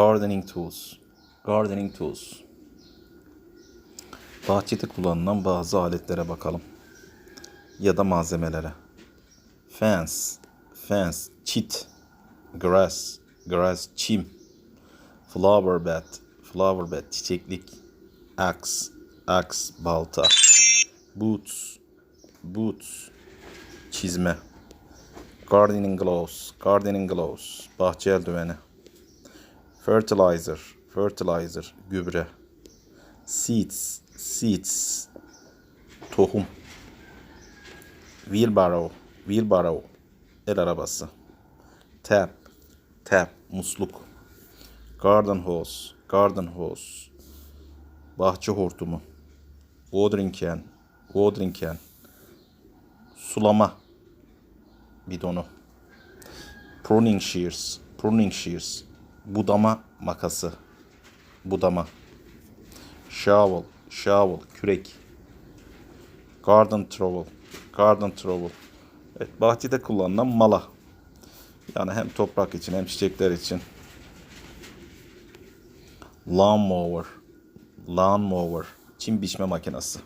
Gardening tools. Gardening tools. Bahçede kullanılan bazı aletlere bakalım. Ya da malzemelere. Fence. Fence. Çit. Grass. Grass. Çim. Flower bed. Flower bed. Çiçeklik. Axe. Axe. Balta. Boots. Boots. Çizme. Gardening gloves. Gardening gloves. Bahçe eldiveni. Fertilizer. Fertilizer. Gübre. Seeds. Seeds. Tohum. Wheelbarrow. Wheelbarrow. El arabası. Tap. Tap. Musluk. Garden hose. Garden hose. Bahçe hortumu. Watering can. Watering can. Sulama bidonu. Pruning shears. Pruning shears. Budama makası. Budama. Shovel. Shovel. Kürek. Garden trowel. Garden trowel. Evet, bahçede kullanılan mala. Yani hem toprak için hem çiçekler için. Lawnmower. Lawnmower. Çim biçme makinesi.